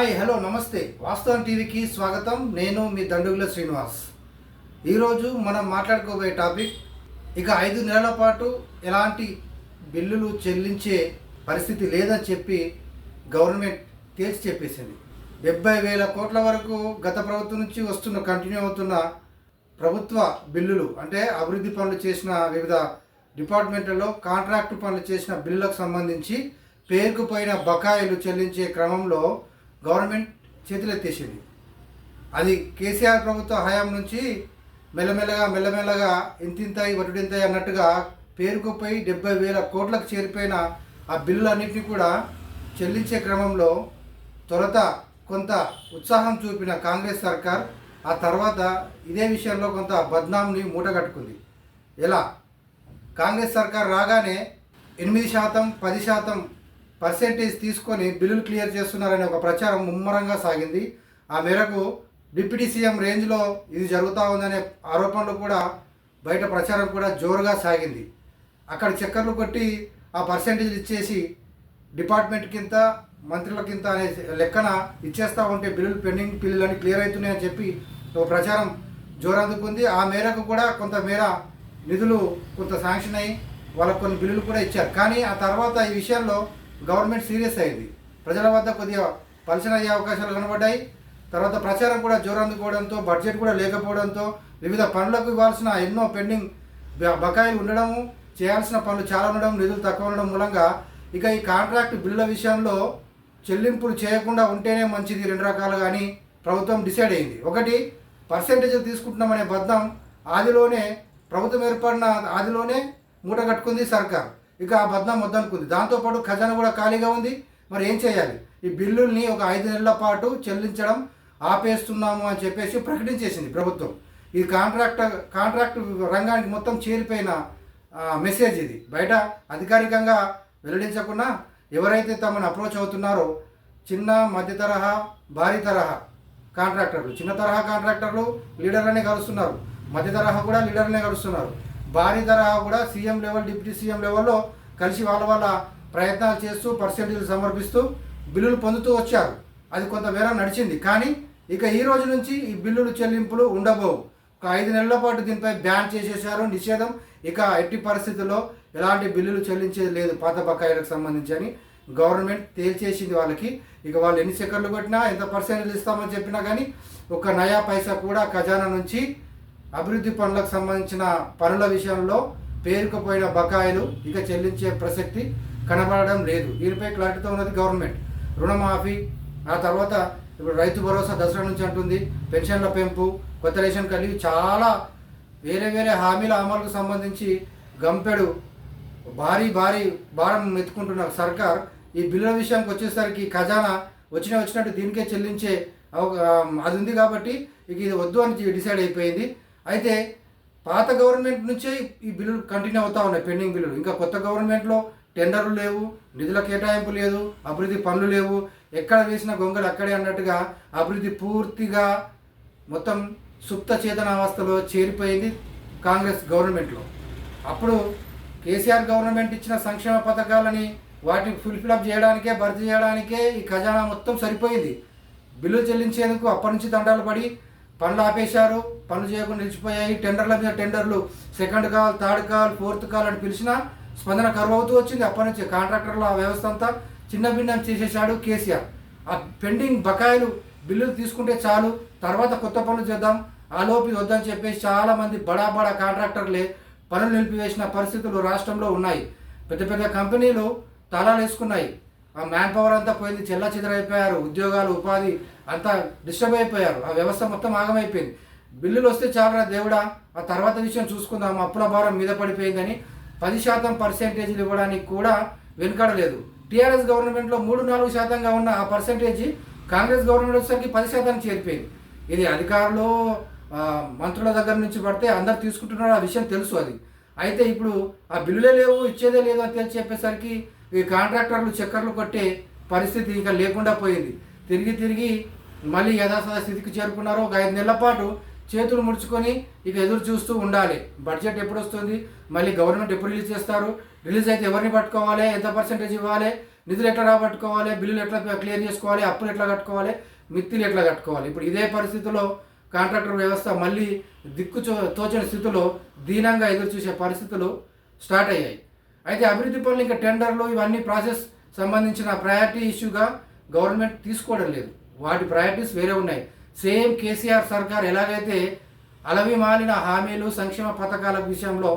Hi hello నమస్తే. వాస్తవం టీవీకి స్వాగతం. నేను మీ దండుగుల శ్రీనివాస్. ఈరోజు మనం మాట్లాడుకోబోయే టాపిక్ ఇక ఐదు నెలల పాటు ఎలాంటి బిల్లులు చెల్లించే పరిస్థితి లేదని చెప్పి గవర్నమెంట్ తేల్చి చెప్పేసింది. డెబ్బై వేల కోట్ల వరకు గత ప్రభుత్వం నుంచి వస్తున్న కంటిన్యూ అవుతున్న ప్రభుత్వ బిల్లులు అంటే అభివృద్ధి పనులు చేసిన వివిధ డిపార్ట్మెంట్లలో కాంట్రాక్టు పనులు చేసిన బిల్లులకు సంబంధించి పేరుకుపోయిన బకాయిలు చెల్లించే క్రమంలో గవర్నమెంట్ చేతులెత్తేసింది అది కేసీఆర్ ప్రభుత్వ హయాం నుంచి మెల్లమెల్లగా మెల్లమెల్లగా ఇంతింతాయి వటుడింతాయి అన్నట్టుగా పేరుకుపోయి డెబ్బై వేల కోట్లకు చేరిపోయిన ఆ బిల్లులన్నింటినీ కూడా చెల్లించే క్రమంలో త్వరత కొంత ఉత్సాహం చూపిన కాంగ్రెస్ సర్కార్ ఆ తర్వాత ఇదే విషయంలో కొంత బద్నాంని మూటగట్టుకుంది. ఎలా? కాంగ్రెస్ సర్కార్ రాగానే ఎనిమిది శాతం పది శాతం పర్సెంటేజ్ తీసుకొని బిల్లులు క్లియర్ చేస్తున్నారనే ఒక ప్రచారం ముమ్మరంగా సాగింది. ఆ మేరకు డిప్యూటీ సీఎం రేంజ్లో ఇది జరుగుతూ ఉందనే ఆరోపణలు కూడా బయట ప్రచారం కూడా జోరుగా సాగింది. అక్కడ చక్కర్లు కొట్టి ఆ పర్సెంటేజ్ ఇచ్చేసి డిపార్ట్మెంట్ కింద మంత్రుల కింద అనే లెక్కన ఇచ్చేస్తూ ఉంటే బిల్లులు పెండింగ్ బిల్లులు అని క్లియర్ అవుతున్నాయని చెప్పి ఒక ప్రచారం జోరందుకుంది. ఆ మేరకు కూడా కొంత మేర నిధులు కొంత శాంక్షన్ అయ్యి వాళ్ళకు కొన్ని బిల్లులు కూడా ఇచ్చారు. కానీ ఆ తర్వాత ఈ విషయంలో గవర్నమెంట్ సీరియస్ అయింది. ప్రజల వద్ద కొద్దిగా పలచన అయ్యే అవకాశాలు కనబడ్డాయి. తర్వాత ప్రచారం కూడా జోరందుకోవడంతో బడ్జెట్ కూడా లేకపోవడంతో వివిధ పనులకు ఇవ్వాల్సిన ఎన్నో పెండింగ్ బకాయిలు ఉండడము చేయాల్సిన పనులు చాలా ఉండడం నిధులు తక్కువ ఉండడం మూలంగా ఇక ఈ కాంట్రాక్ట్ బిల్లుల విషయంలో చెల్లింపులు చేయకుండా ఉంటేనే మంచిది రెండు రకాలు కానీ ప్రభుత్వం డిసైడ్ అయింది. ఒకటి పర్సెంటేజ్ తీసుకుంటున్నామనే బద్దం ఆదిలోనే ప్రభుత్వం ఏర్పడిన ఆదిలోనే మూట కట్టుకుంది సర్కార్. ఇక ఆ బద్దం వద్దనుకుంది. దాంతోపాటు ఖజానా కూడా ఖాళీగా ఉంది. మరి ఏం చేయాలి? ఈ బిల్లుల్ని ఒక ఐదు నెలల పాటు చెల్లించడం ఆపేస్తున్నాము అని చెప్పేసి ప్రకటించేసింది ప్రభుత్వం. ఈ కాంట్రాక్ట్ కాంట్రాక్ట్ రంగానికి మొత్తం చేరిపోయిన మెసేజ్ ఇది. బయట అధికారికంగా వెల్లడించకుండా ఎవరైతే తమను అప్రోచ్ అవుతున్నారో చిన్న మధ్య తరహా భారీ తరహా కాంట్రాక్టర్లు చిన్న తరహా కాంట్రాక్టర్లు లీడర్లనే కలుస్తున్నారు. మధ్య తరహా కూడా లీడర్లనే కలుస్తున్నారు. భారీ ధర కూడా సీఎం లెవెల్ డిప్యూటీ సీఎం లెవెల్లో కలిసి వాళ్ళ వాళ్ళ ప్రయత్నాలు చేస్తూ పర్సెంటేజ్లు సమర్పిస్తూ బిల్లులు పొందుతూ వచ్చారు. అది కొంత నడిచింది. కానీ ఇక ఈ రోజు నుంచి ఈ బిల్లులు చెల్లింపులు ఉండబోవు. ఒక ఐదు నెలల పాటు దీనిపై బ్యాన్ చేసేసారు నిషేధం. ఇక ఎట్టి పరిస్థితుల్లో ఎలాంటి బిల్లులు చెల్లించేది లేదు పాత బకాయిలకు సంబంధించి అని గవర్నమెంట్ తేల్చేసింది వాళ్ళకి. ఇక వాళ్ళు ఎన్ని సెకండ్లు కొట్టినా ఎంత పర్సెంటేజ్ ఇస్తామని చెప్పినా కానీ ఒక నయా పైసా కూడా ఖజానా నుంచి అభివృద్ధి పనులకు సంబంధించిన పనుల విషయంలో పేరుకుపోయిన బకాయిలు ఇక చెల్లించే ప్రసక్తి కనబడడం లేదు. దీనిపై క్లారిటీతో ఉన్నది గవర్నమెంట్. రుణమాఫీ ఆ తర్వాత ఇప్పుడు రైతు భరోసా దసరా నుంచి అంటుంది పెన్షన్ల పెంపు కొత్త రేషన్ కలిగి చాలా వేరే వేరే హామీల అమలుకు సంబంధించి గంపెడు భారీ భారీ భారం ఎత్తుకుంటున్న సర్కార్ ఈ బిల్లుల విషయానికి వచ్చేసరికి ఖజానా వచ్చిన వచ్చినట్టు దీనికే చెల్లించే అది ఉంది కాబట్టి ఇక ఇది వద్దు అని డిసైడ్ అయిపోయింది. అయితే పాత గవర్నమెంట్ నుంచే ఈ బిల్లులు కంటిన్యూ అవుతా ఉన్నాయి పెండింగ్ బిల్లులు. ఇంకా కొత్త గవర్నమెంట్లో టెండర్లు లేవు నిధుల కేటాయింపు లేదు అభివృద్ధి పనులు లేవు. ఎక్కడ వేసిన గొంగలు అక్కడే అన్నట్టుగా అభివృద్ధి పూర్తిగా మొత్తం సుప్త చేతనావస్థలో చేరిపోయింది కాంగ్రెస్ గవర్నమెంట్లో. అప్పుడు కేసీఆర్ గవర్నమెంట్ ఇచ్చిన సంక్షేమ పథకాలని వాటిని ఫుల్ఫిలప్ చేయడానికే భర్తీ చేయడానికే ఈ ఖజానా మొత్తం సరిపోయింది. బిల్లు చెల్లించేందుకు అప్పటి నుంచి దండాలు పడి పనులు ఆపేశారు పనులు చేయకుండా నిలిచిపోయాయి. టెండర్ల మీద టెండర్లు second call third call fourth call అని పిలిచినా స్పందన కరువు అవుతూ వచ్చింది. అప్పటి నుంచి కాంట్రాక్టర్ల ఆ వ్యవస్థ అంతా చిన్న భిన్నం చేసేసాడు కేసీఆర్. ఆ పెండింగ్ బకాయిలు బిల్లులు తీసుకుంటే చాలు తర్వాత కొత్త పనులు చేద్దాం ఆ లోపి వద్దని చెప్పేసి చాలామంది బడా బడా కాంట్రాక్టర్లే పనులు నిలిపివేసిన పరిస్థితులు రాష్ట్రంలో ఉన్నాయి. పెద్ద పెద్ద కంపెనీలు తాళాలు వేసుకున్నాయి ఆ మ్యాన్ పవర్ అంతా పోయింది చెల్ల చెదరైపోయారు ఉద్యోగాలు ఉపాధి అంతా డిస్టర్బ్ అయిపోయారు. ఆ వ్యవస్థ మొత్తం ఆగమైపోయింది. బిల్లులు వస్తే చాలరా దేవుడా? ఆ తర్వాత విషయం చూసుకుందాం. అప్పుల భారం మీద పడిపోయిందని పది శాతం పర్సెంటేజీలు ఇవ్వడానికి కూడా వెనుకడలేదు. టీఆర్ఎస్ గవర్నమెంట్లో మూడు నాలుగు శాతంగా ఉన్న ఆ పర్సెంటేజీ కాంగ్రెస్ గవర్నమెంట్ వచ్చేసరికి పది శాతానికి చేరిపోయింది. ఇది అధికారులు మంత్రుల దగ్గర నుంచి పడితే అందరు తీసుకుంటున్నారు. ఆ విషయం తెలుసు అది. అయితే ఇప్పుడు ఆ బిల్లులే లేవు ఇచ్చేదే లేదు అని తెలిసి చెప్పేసరికి ఈ కాంట్రాక్టర్లు చక్కర్లు కొట్టే పరిస్థితి ఇక లేకుండా పోయింది. తిరిగి తిరిగి మళ్ళీ యథాసథ స్థితికి చేరుకున్నారు ఒక ఐదు నెలల పాటు చేతులు ముడుచుకొని ఇక ఎదురు చూస్తూ ఉండాలి. బడ్జెట్ ఎప్పుడు వస్తుంది మళ్ళీ గవర్నమెంట్ ఎప్పుడు రిలీజ్ చేస్తారు? రిలీజ్ అయితే ఎవరిని పట్టుకోవాలి? ఎంత పర్సెంటేజ్ ఇవ్వాలి? నిధులు ఎట్లా రాబట్టుకోవాలి? బిల్లులు ఎట్లా క్లియర్ చేసుకోవాలి? అప్పులు ఎట్లా కట్టుకోవాలి? మిత్తిలు ఎట్లా కట్టుకోవాలి? ఇప్పుడు ఇదే పరిస్థితిలో కాంట్రాక్టర్ వ్యవస్థ మళ్ళీ దిక్కు తోచని స్థితిలో దీనంగా ఎదురు చూసే పరిస్థితులు స్టార్ట్ అయ్యాయి. అయితే అభివృద్ధి పనులు ఇంకా టెండర్లు ఇవన్నీ ప్రాసెస్ సంబంధించిన ప్రయారిటీ ఇష్యూగా గవర్నమెంట్ తీసుకోవడం లేదు. వాటి ప్రయారిటీస్ వేరే ఉన్నాయి. సేమ్ కేసీఆర్ సర్కార్ ఎలాగైతే అలవి మాలిన హామీలు సంక్షేమ పథకాల విషయంలో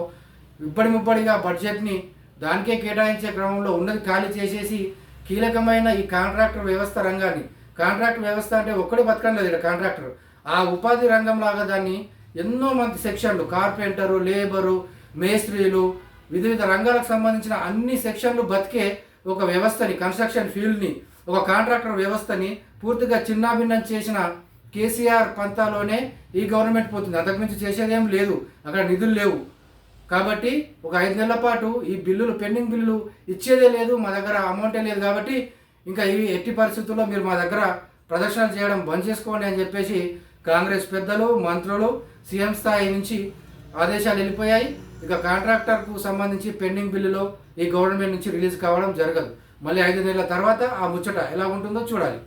ఇబ్బడి ముబ్బడిగా బడ్జెట్ని దానికే కేటాయించే క్రమంలో ఉన్నది ఖాళీ చేసేసి కీలకమైన ఈ కాంట్రాక్టర్ వ్యవస్థ రంగాన్ని కాంట్రాక్టర్ వ్యవస్థ అంటే ఒక్కడే బతకం లేదు కాంట్రాక్టర్. ఆ ఉపాధి రంగం లాగా దాన్ని ఎన్నో మంది సెక్షన్లు కార్పెంటరు లేబరు మేస్త్రీలు వివిధ వివిధ రంగాలకు సంబంధించిన అన్ని సెక్షన్లు బతికే ఒక వ్యవస్థని కన్స్ట్రక్షన్ ఫీల్డ్ని ఒక కాంట్రాక్టర్ వ్యవస్థని పూర్తిగా చిన్నాభిన్నం చేసిన కేసీఆర్ పంతాలోనే ఈ గవర్నమెంట్ పోతుంది. అంతకుమించి చేసేదేం లేదు. అక్కడ నిధులు లేవు. కాబట్టి ఒక ఐదు నెలల పాటు ఈ బిల్లులు పెండింగ్ బిల్లులు ఇచ్చేదే లేదు. మా దగ్గర అమౌంటే లేదు కాబట్టి ఇంకా ఇవి ఎట్టి పరిస్థితుల్లో మీరు మా దగ్గర ప్రదర్శనలు చేయడం బంద్ చేసుకోండి అని చెప్పేసి కాంగ్రెస్ పెద్దలు మంత్రులు సీఎం స్థాయి నుంచి ఆదేశాలు వెళ్ళిపోయాయి. ఇక కాంట్రాక్టర్కు సంబంధించి పెండింగ్ బిల్లులో ఈ గవర్నమెంట్ నుంచి రిలీజ్ కావడం జరగదు. మళ్ళీ ఐదు నెలల తర్వాత ఆ ముచ్చట ఎలా ఉంటుందో చూడాలి.